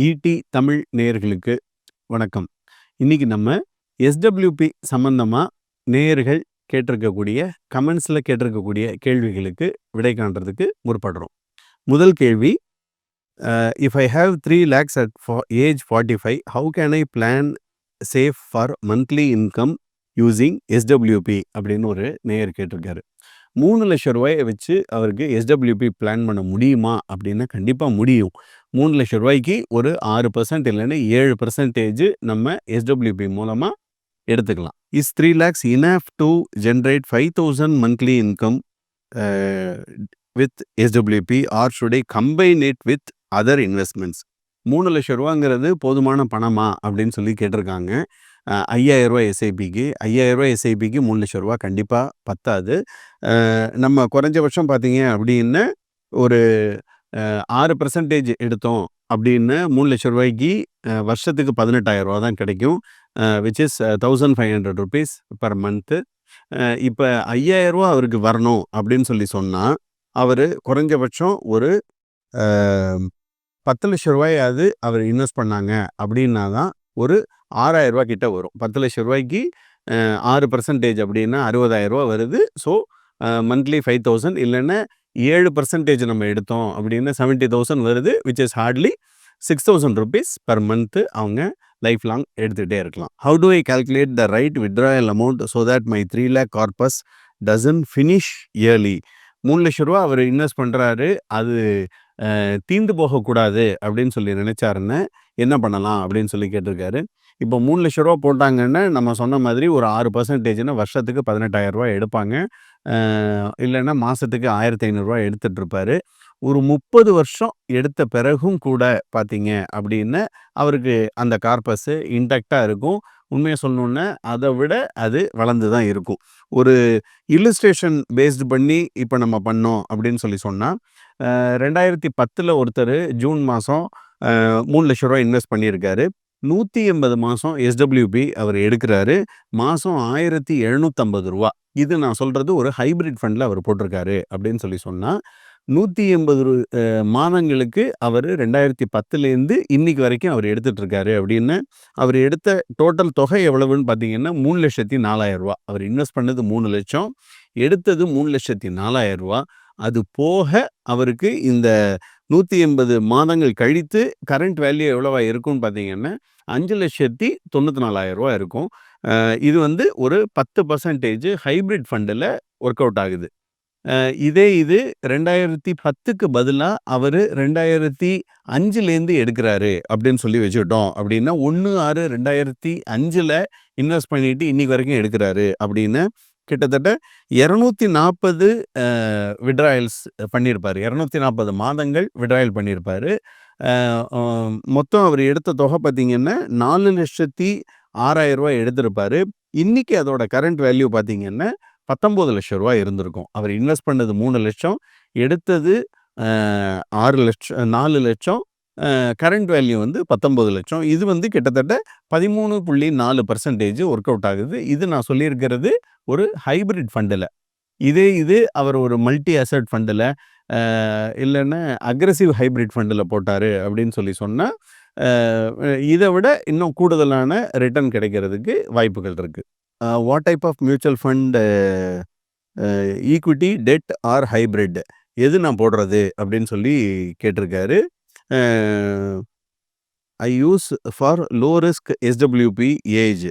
ED Tamil நேயர்களுக்கு வணக்கம். இன்றைக்கி நம்ம எஸ்டபிள்யூபி சம்மந்தமாக நேயர்கள் கேட்டிருக்கக்கூடிய கமெண்ட்ஸில் கேட்டிருக்கக்கூடிய கேள்விகளுக்கு விடை காண்றதுக்கு முற்படுறோம். முதல் கேள்வி if I have three lakhs at age forty five how can I plan safe for monthly income using SWP அப்படின்னு ஒரு நேயர் கேட்டிருக்காரு. மூணு லட்சம் ரூபாயை வச்சு அவருக்கு எஸ்டபிள்யூபி பிளான் பண்ண முடியுமா? அப்படின்னா கண்டிப்பாக முடியும். மூணு லட்சம் ரூபாய்க்கு ஒரு ஆறு பர்சன்ட் இல்லைன்னா ஏழு பர்சன்டேஜ் நம்ம எஸ்டபிள்யூபி மூலமாக எடுத்துக்கலாம். Is three lakhs enough to generate five thousand monthly income with SWP or should I combine it with other investments மூணு லட்சம் ரூபாங்கிறது போதுமான பணமா? அப்படின்னு சொல்லி கேட்டிருக்காங்க. ஐயாயிரரூவா எஸ்ஐபிக்கு ஐயாயிரரூவா எஸ்ஐபிக்கு மூணு லட்ச ரூபா கண்டிப்பாக பத்தாது. நம்ம குறைஞ்சபட்சம் பார்த்தீங்க அப்படின்னு ஒரு ஆறு பர்சன்டேஜ் எடுத்தோம் அப்படின்னு மூணு லட்ச ரூபாய்க்கு வருஷத்துக்கு பதினெட்டாயிரம் ரூபா தான் கிடைக்கும். Which is thousand five hundred rupees per month இப்போ ஐயாயிரரூவா அவருக்கு வரணும் அப்படின்னு சொல்லி சொன்னால் அவர் குறைஞ்சபட்சம் ஒரு பத்து லட்ச ரூபாயாவது அவர் இன்வெஸ்ட் பண்ணாங்க அப்படின்னா தான் ஒரு ஆறாயிரரூபா கிட்ட வரும். பத்து லட்ச ரூபாய்க்கு ஆறு பர்சன்டேஜ் அப்படின்னா அறுபதாயிரம் ரூபா வருது. ஸோ மந்த்லி ஃபைவ் தௌசண்ட் இல்லைன்னா ஏழு பர்சன்டேஜ் நம்ம எடுத்தோம் அப்படின்னா செவன்ட்டி தௌசண்ட் வருது which is hardly six thousand rupees per month அவங்க லைஃப் லாங் எடுத்துகிட்டே இருக்கலாம். How do I calculate the right withdrawal amount so that my three lakh corpus doesn't finish early மூணு லட்ச ரூபா அவர் இன்வெஸ்ட் பண்ணுறாரு அது தீந்து போகக்கூடாது அப்படின்னு சொல்லி நினைச்சாருன்னு என்ன பண்ணலாம் அப்படின்னு சொல்லி கேட்டிருக்காரு. இப்போ மூணு லட்ச ரூபா போட்டாங்கன்னா நம்ம சொன்ன மாதிரி ஒரு ஆறு பர்சன்டேஜ்னு வருஷத்துக்கு பதினெட்டாயிரம் ரூபா எடுப்பாங்க. இல்லைன்னா மாதத்துக்கு ஆயிரத்தி ஐநூறுரூவா எடுத்துகிட்டு இருப்பாரு ஒரு முப்பது வருஷம் எடுத்த பிறகும் கூட பார்த்தீங்க அப்படின்னு அவருக்கு அந்த கார்பஸ்ஸு இன்டாக்டாக இருக்கும். உண்மையை சொல்லணுன்னா அதை விட அது வளர்ந்து தான் இருக்கும். ஒரு இல்லுஸ்ட்ரேஷன் பேஸ்டு பண்ணி இப்போ நம்ம பண்ணோம் அப்படின்னு சொல்லி சொன்னால் ரெண்டாயிரத்தி பத்தில் ஒருத்தர் ஜூன் மாதம் மூணு லட்ச ரூபா இன்வெஸ்ட் பண்ணியிருக்காரு. நூற்றி எண்பது மாதம் எஸ்டபிள்யூபி அவர் எடுக்கிறாரு. மாதம் ஆயிரத்தி எழுநூற்றம்பது ரூபா. இது நான் சொல்கிறது ஒரு ஹைப்ரிட் ஃபண்டில் அவர் போட்டிருக்காரு அப்படின்னு சொல்லி சொன்னால் நூற்றி எண்பது மாதங்களுக்கு அவர் ரெண்டாயிரத்தி பத்துலேருந்து இன்னைக்கு வரைக்கும் அவர் எடுத்துகிட்டு இருக்காரு அப்படின்னு அவர் எடுத்த டோட்டல் தொகை எவ்வளவுன்னு பார்த்தீங்கன்னா மூணு லட்சத்தி நாலாயிரம் ரூபா. அவர் இன்வெஸ்ட் பண்ணது மூணு லட்சம் எடுத்தது மூணு லட்சத்தி நாலாயிரம் ரூபா. அது போக அவருக்கு இந்த நூற்றி எண்பது மாதங்கள் கழித்து கரண்ட் வேல்யூ எவ்வளவா இருக்கும்னு பார்த்தீங்கன்னா அஞ்சு லட்சத்தி தொண்ணூற்றி நாலாயிரம் ரூபா இருக்கும். இது வந்து ஒரு பத்து பர்சன்டேஜ் ஹைப்ரிட் ஃபண்டில் ஒர்க் அவுட் ஆகுது. இதே இது ரெண்டாயிரத்தி பத்துக்கு பதிலாக அவர் ரெண்டாயிரத்தி அஞ்சுலேருந்து எடுக்கிறாரு அப்படின்னு சொல்லி வச்சுக்கிட்டோம். அப்படின்னா ஒன்று ஆறு ரெண்டாயிரத்தி அஞ்சில் இன்வெஸ்ட் பண்ணிட்டு இன்னைக்கு வரைக்கும் எடுக்கிறாரு அப்படின்னு கிட்டத்தட்ட இரநூத்தி நாற்பது விட்ராயல்ஸ் பண்ணியிருப்பார் இரநூத்தி நாற்பது மாதங்கள் விட்ராயல் பண்ணியிருப்பார் மொத்தம் அவர் எடுத்த தொகை பார்த்திங்கன்னா நாலு லட்சத்தி ஆறாயிரம் ரூபாய் எடுத்திருப்பாரு. இன்றைக்கி அதோட கரண்ட் வேல்யூ பார்த்தீங்கன்னா பத்தொம்போது லட்சம் ரூபாய் இருந்திருக்கும். அவர் இன்வெஸ்ட் பண்ணது மூணு லட்சம் எடுத்தது ஆறு லட்சம் நாலு லட்சம் கரண்ட் வேல்யூ வந்து பத்தொம்பது லட்சம். இது வந்து கிட்டத்தட்ட பதிமூணு புள்ளி நாலு பர்சன்டேஜ் ஒர்க் அவுட் ஆகுது. இது நான் சொல்லியிருக்கிறது ஒரு ஹைபிரிட் ஃபண்டில். இதே இது அவர் ஒரு மல்டி அசட் ஃபண்டில் இல்லைன்னா அக்ரஸிவ் ஹைப்ரிட் ஃபண்டில் போட்டார் அப்படின்னு சொல்லி சொன்னால் இதை விட இன்னும் கூடுதலான ரிட்டர்ன் கிடைக்கிறதுக்கு வாய்ப்புகள் இருக்குது what type of mutual fund equity debt or hybrid எது நான் போடுறது அப்படின்னு சொல்லி கேட்டிருக்காரு. I use for low risk SWP age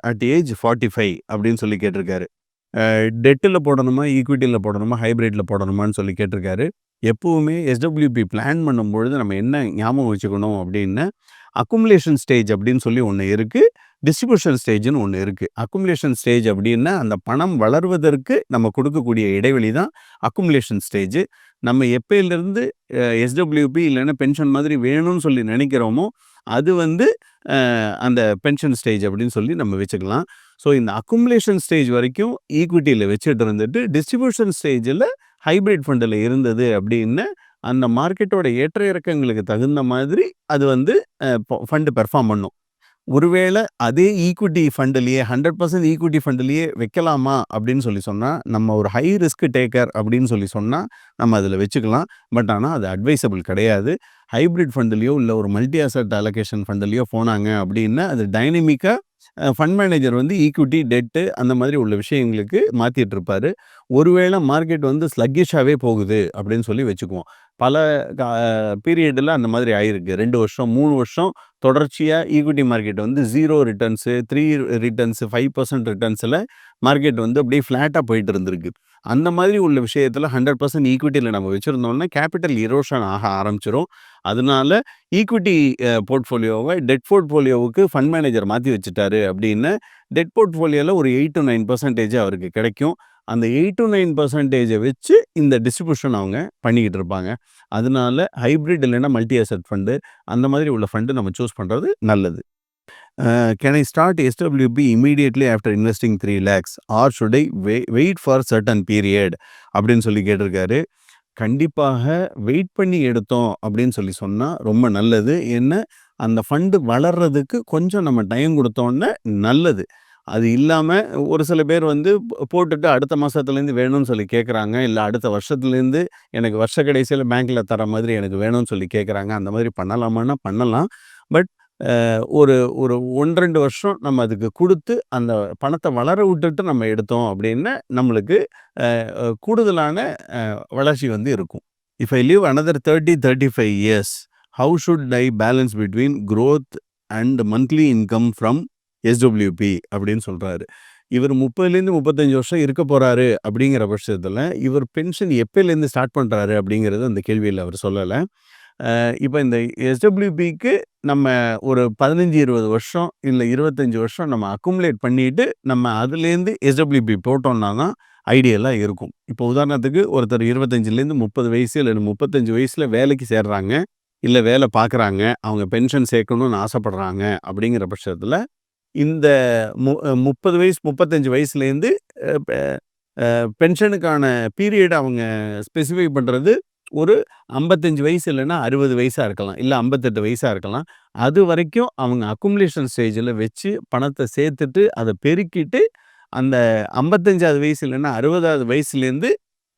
at age forty five அப்படின்னு சொல்லி கேட்டிருக்காரு. Uh, டெட்டில் போடணுமா ஈக்விட்டியில் போடணுமா ஹைப்ரிட்டில் போடணுமான்னு சொல்லி கேட்டிருக்காரு. எப்போவுமே எஸ்டபிள்யூபி பிளான் பண்ணும்பொழுது நம்ம என்ன ஞாபகம் வச்சுக்கணும் அப்படின்னு அக்குமுலேஷன் ஸ்டேஜ் அப்படின்னு சொல்லி ஒன்று இருக்குது டிஸ்ட்ரிபியூஷன் ஸ்டேஜ்னு ஒன்று இருக்குது அக்குமுலேஷன் ஸ்டேஜ் அப்படின்னா அந்த பணம் வளர்வதற்கு நம்ம கொடுக்கக்கூடிய இடைவெளி தான் அக்குமுலேஷன் ஸ்டேஜ் நம்ம எப்பயிலேருந்து எஸ்டபிள்யூபி இல்லைன்னா பென்ஷன் மாதிரி வேணும்னு சொல்லி நினைக்கிறோமோ அது வந்து அந்த பென்ஷன் ஸ்டேஜ் அப்படின்னு சொல்லி நம்ம வச்சுக்கலாம். ஸோ இந்த அக்குமுலேஷன் ஸ்டேஜ் வரைக்கும் ஈக்விட்டியில் வச்சுட்டு இருந்துட்டு டிஸ்ட்ரிபியூஷன் ஸ்டேஜில் ஹைப்ரிட் ஃபண்டில் இருந்தது அப்படின்னு அந்த மார்க்கெட்டோட ஏற்ற இறக்கங்களுக்கு தகுந்த மாதிரி அது வந்து ஃபண்டு பெர்ஃபார்ம் பண்ணும் ஒருவேளை அதே ஈக்விட்டி ஃபண்டுலேயே ஹண்ட்ரட் பர்சன்ட் ஈக்விட்டி ஃபண்டுலேயே வைக்கலாமா அப்படின்னு சொல்லி சொன்னால் நம்ம ஒரு ஹை ரிஸ்க் டேக்கர் அப்படின்னு சொல்லி சொன்னால் நம்ம அதில் வச்சுக்கலாம் பட் ஆனால் அது அட்வைசபிள் கிடையாது ஹைபிரிட் ஃபண்டுலேயோ இல்லை ஒரு மல்டி அசெட் அலோகேஷன் ஃபண்டுலேயோ போனாங்க அப்படின்னா, அது டைனமிக்காக ஃபண்ட் மேனேஜர் வந்து ஈக்விட்டி, டெட்டு அந்த மாதிரி உள்ள விஷயங்களுக்கு மாற்றிட்டு இருப்பாரு. ஒருவேளை மார்க்கெட் வந்து ஸ்லக்கிஷாகவே போகுது அப்படின்னு சொல்லி வச்சுக்குவோம். பல கா அந்த மாதிரி ஆயிருக்கு. ரெண்டு வருஷம், மூணு வருஷம் தொடர்ச்சியாக ஈக்விட்டி மார்க்கெட் வந்து zero returns three returns five percent ரிட்டர்ன்ஸில் market வந்து அப்படியே ஃப்ளாட்டாக போயிட்டு இருந்திருக்கு. அந்த மாதிரி உள்ள விஷயத்தில் ஹண்ட்ரட் பர்சன்ட் ஈக்விட்டியில் நம்ம வச்சுருந்தோம்னா கேபிட்டல் இரோஷன் ஆக ஆரம்பிச்சுரும். அதனால ஈக்விட்டி போர்ட்ஃபோலியோவை டெட் போர்ட்ஃபோலியோவுக்கு ஃபண்ட் மேனேஜர் மாற்றி வச்சுட்டாரு அப்படின்னு, டெட் போர்ட்ஃபோலியோவில் ஒரு 8-9% அவருக்கு கிடைக்கும். அந்த 8-9% வச்சு இந்த டிஸ்ட்ரிபியூஷன் அவங்க பண்ணிக்கிட்டு இருப்பாங்க. அதனால ஹைபிரிட் இல்லைன்னா மல்டி அசட் ஃபண்டு அந்த மாதிரி உள்ள ஃபண்டு நம்ம சூஸ் பண்ணுறது நல்லது. Can I start SWP immediately after investing three lakhs or should I wa wait for certain period அப்படின்னு சொல்லி கேட்டிருக்காரு. கண்டிப்பாக வெயிட் பண்ணி எடுத்தோம் அப்படின்னு சொல்லி சொன்னால் ரொம்ப நல்லது. ஏன்னா, அந்த ஃபண்டு வளர்றதுக்கு கொஞ்சம் நம்ம டைம் கொடுத்தோன்னே நல்லது. அது இல்லாமல் ஒரு சில பேர் வந்து போ போட்டுட்டு அடுத்த மாதத்துலேருந்து வேணும்னு சொல்லி கேட்குறாங்க இல்லை அடுத்த வருஷத்துலேருந்து எனக்கு வருஷ கடைசியில் பேங்க்கில் தர மாதிரி எனக்கு வேணும்னு சொல்லி கேட்குறாங்க அந்த மாதிரி பண்ணலாமான்னா பண்ணலாம். பட் ஒரு ஒரு 1, 2 வருஷம் நம்ம அதுக்கு கொடுத்து அந்த பணத்தை வளர விட்டுட்டு நம்ம எடுத்தோம் அப்படின்னா, நம்மளுக்கு கூடுதலான வளர்ச்சி வந்து இருக்கும். If I live another 30, 35 years, how should I balance between growth and monthly income from SWP அப்படின்னு சொல்கிறாரு இவர் 30லேருந்து 35 வருஷம் இருக்க போகிறாரு அப்படிங்கிற பட்சத்தில் இவர் பென்ஷன் எப்போலேருந்து ஸ்டார்ட் பண்ணுறாரு அப்படிங்கிறது அந்த கேள்வியில் அவர் சொல்லலை இப்போ இந்த எஸ்டபிள்யூபிக்கு நம்ம ஒரு 15, 20 வருஷம் இல்லை இருபத்தஞ்சி வருஷம் நம்ம அக்குமுலேட் பண்ணிட்டு, நம்ம அதுலேருந்து எஸ்டபிள்யூபி போட்டோம்னா தான் ஐடியெல்லாம் இருக்கும். இப்போ உதாரணத்துக்கு ஒருத்தர் 25லேருந்து 30 வயசு இல்லை முப்பத்தஞ்சு வயசில் வேலைக்கு சேர்றாங்க. இல்லை வேலை பார்க்குறாங்க. அவங்க பென்ஷன் சேர்க்கணும்னு ஆசைப்படுறாங்க அப்படிங்கிற பட்சத்தில் இந்த மு 30 வயசு 35 வயசுலேருந்து பென்ஷனுக்கான பீரியட் அவங்க ஸ்பெசிஃபை பண்ணுறது ஒரு 55 வயசு இல்லைன்னா அறுபது வயசாக இருக்கலாம். இல்லை ஐம்பத்தெட்டு வயசாக இருக்கலாம். அது வரைக்கும் அவங்க அக்குமுலேஷன் ஸ்டேஜில் வச்சு பணத்தை சேர்த்துட்டு, அதை பெருக்கிட்டு, அந்த 55வது வயசு இல்லைன்னா அறுபதாவது வயசுலேருந்து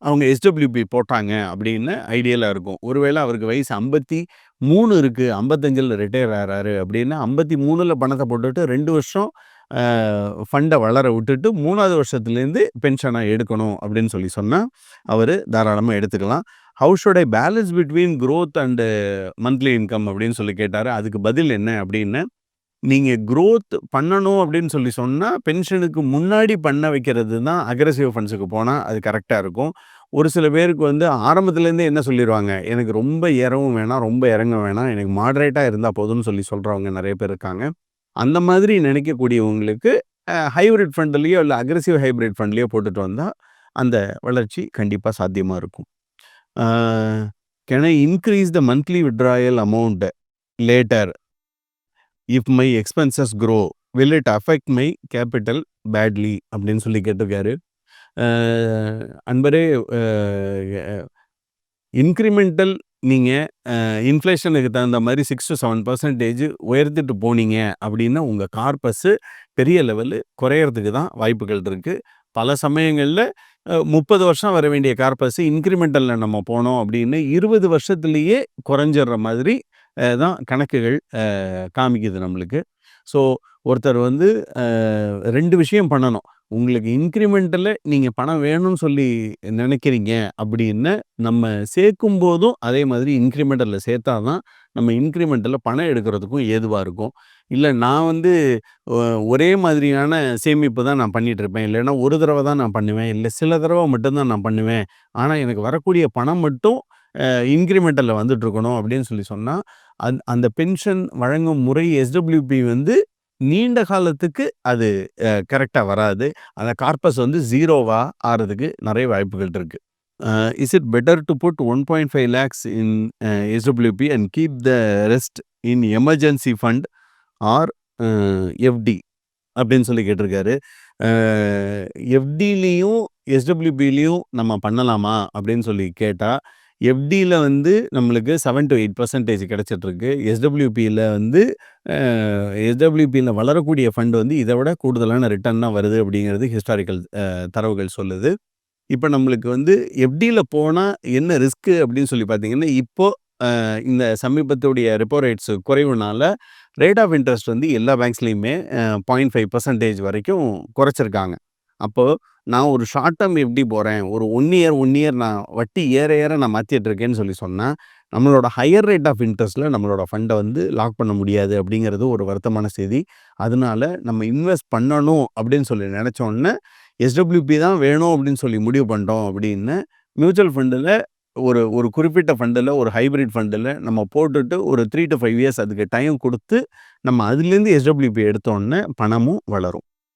அவங்க எஸ்டபிள்யூபி போட்டாங்க அப்படின்னு ஐடியலாக இருக்கும். ஒருவேளை அவருக்கு வயசு 53 இருக்கு. 55ல ரிட்டயர் அப்படின்னு அப்படின்னா, 53ல பணத்த போட்டுட்டு ரெண்டு வருஷம் ஃபண்டை வளர விட்டுட்டு மூணாவது வருஷத்துலேருந்து பென்ஷனாக எடுக்கணும் அப்படின்னு சொல்லி சொன்னால் அவர் தாராளமாக எடுத்துக்கலாம். How should I balance between growth and monthly income அப்படின்னு சொல்லி கேட்டார் அதுக்கு பதில் என்ன அப்படின்னு நீங்கள் க்ரோத் பண்ணணும் அப்படின்னு சொல்லி சொன்னால் பென்ஷனுக்கு முன்னாடி பண்ண வைக்கிறது தான் அக்ரஸிவ் ஃபண்ட்ஸுக்கு போனால் அது கரெக்டாக இருக்கும். ஒரு சில பேருக்கு வந்து ஆரம்பத்துலேருந்தே என்ன சொல்லிடுவாங்க எனக்கு ரொம்ப இறவும் வேணாம், ரொம்ப இறங்க வேணாம். எனக்கு மாடரேட்டாக இருந்தால் போதும்னு சொல்லி சொல்கிறவங்க நிறைய பேர் இருக்காங்க. அந்த மாதிரி நினைக்கக்கூடியவங்களுக்கு ஹைப்ரிட் ஹைபிரிட் இல்லை அக்ரெசிவ் ஹைபிரிட் ஃபண்ட்லேயோ போட்டுட்டு வந்தால் அந்த வளர்ச்சி கண்டிப்பாக சாத்தியமாக இருக்கும். Can I increase the monthly withdrawal amount later if my expenses grow will it affect my capital badly அப்படின்னு சொல்லி கேட்டிருக்காரு. அன்பரே இன்க்ரிமெண்டல் நீங்கள் இன்ஃப்ளேஷனுக்கு தகுந்த மாதிரி சிக்ஸ் டு செவன் பர்சன்டேஜ் உயர்த்திட்டு போனீங்க அப்படின்னா, உங்கள் கார்பஸ்ஸு பெரிய லெவலு குறையிறதுக்கு தான் வாய்ப்புகள் இருக்குது பல சமயங்களில் முப்பது வருஷம் வர வேண்டிய கார்பஸ் இன்க்ரிமெண்டலில் நம்ம போனோம் அப்படின்னு இருபது வருஷத்துலேயே குறைஞ்சிடுற மாதிரி தான் கணக்குகள் காமிக்குது நம்மளுக்கு. ஸோ ஒருத்தர் வந்து ரெண்டு விஷயம் பண்ணணும். உங்களுக்கு இன்க்ரிமெண்ட்டில் நீங்கள் பணம் வேணும்னு சொல்லி நினைக்கிறீங்க அப்படின்னு நம்ம சேர்க்கும் போதும் அதே மாதிரி இன்க்ரிமெண்டலில் சேர்த்தா தான், நம்ம இன்க்ரிமெண்ட்டில் பணம் எடுக்கிறதுக்கும் ஏதுவாக இருக்கும். இல்லை நான் வந்து ஒரே மாதிரியான சேமிப்பு தான் நான் பண்ணிகிட்ருப்பேன் இல்லைன்னா ஒரு தடவை தான் நான் பண்ணுவேன். இல்லை சில தடவை மட்டும்தான் நான் பண்ணுவேன். ஆனால் எனக்கு வரக்கூடிய பணம் மட்டும் இன்க்ரிமெண்டலில் வந்துட்டுருக்கணும் அப்படின்னு சொல்லி சொன்னால் அந் அந்த பென்ஷன் வழங்கும் முறை எஸ்டபிள்யூபி வந்து நீண்ட காலத்துக்கு அது கரெக்டாக வராது. அந்த கார்பஸ் வந்து ஜீரோவாக ஆகிறதுக்கு நிறைய வாய்ப்புகள் இருக்குது is it better to put 1.5 lakhs in SWP and keep the rest in emergency fund or FD அப்படின்னு சொல்லி கேட்டிருக்காரு. எஃப்டிலையும் எஸ்டபிள்யூபிலையும் நம்ம பண்ணலாமா அப்படின்னு சொல்லி கேட்டால் எஃப்டியில் வந்து நம்மளுக்கு செவன் டு எயிட் பர்சன்டேஜ் கிடச்சிட்ருக்கு எஸ்டபிள்யூபியில் வந்து எஸ்டபிள்யூபியில் வளரக்கூடிய ஃபண்ட் வந்து இதை விட கூடுதலான ரிட்டர்ன் தான் வருது அப்படிங்கிறது ஹிஸ்டாரிக்கல் தரவுகள் சொல்லுது. இப்போ நம்மளுக்கு வந்து எஃப்டியில் போனால் என்ன ரிஸ்க்கு அப்படின்னு சொல்லி பார்த்தீங்கன்னா, இப்போது இந்த சமீபத்துடைய ரெப்போ ரேட்ஸ் குறைவுனால ரேட் ஆஃப் இன்ட்ரெஸ்ட் வந்து எல்லா பேங்க்ஸ்லேயுமே பாயிண்ட் ஃபைவ் பர்சன்டேஜ் வரைக்கும் குறைச்சிருக்காங்க அப்போது நான் ஒரு ஷார்ட் டேர்ம் எப்படி போகிறேன் ஒரு ஒன் இயர் ஒன் இயர் நான் வட்டி ஏற ஏற நான் மாற்றிட்டு இருக்கேன்னு சொல்லி சொன்னால் நம்மளோட ஹையர் ரேட் ஆஃப் இன்ட்ரெஸ்ட்டில் நம்மளோட ஃபண்டை வந்து லாக் பண்ண முடியாது அப்படிங்கிறது ஒரு வருத்தமான செய்தி. அதனால நம்ம இன்வெஸ்ட் பண்ணணும் அப்படின்னு சொல்லி நினச்சோன்னே எஸ்டபிள்யூபி தான் வேணும் அப்படின்னு சொல்லி முடிவு பண்ணிட்டோம் அப்படின்னு மியூச்சுவல் ஃபண்டில் ஒரு ஒரு குறிப்பிட்ட ஃபண்டில் ஒரு ஹைபிரிட் ஃபண்டில் நம்ம போட்டுட்டு ஒரு த்ரீ டு ஃபைவ் இயர்ஸ் அதுக்கு டைம் கொடுத்து நம்ம அதுலேருந்து எஸ்டபிள்யூபி எடுத்தோன்னே பணமும் வளரும்.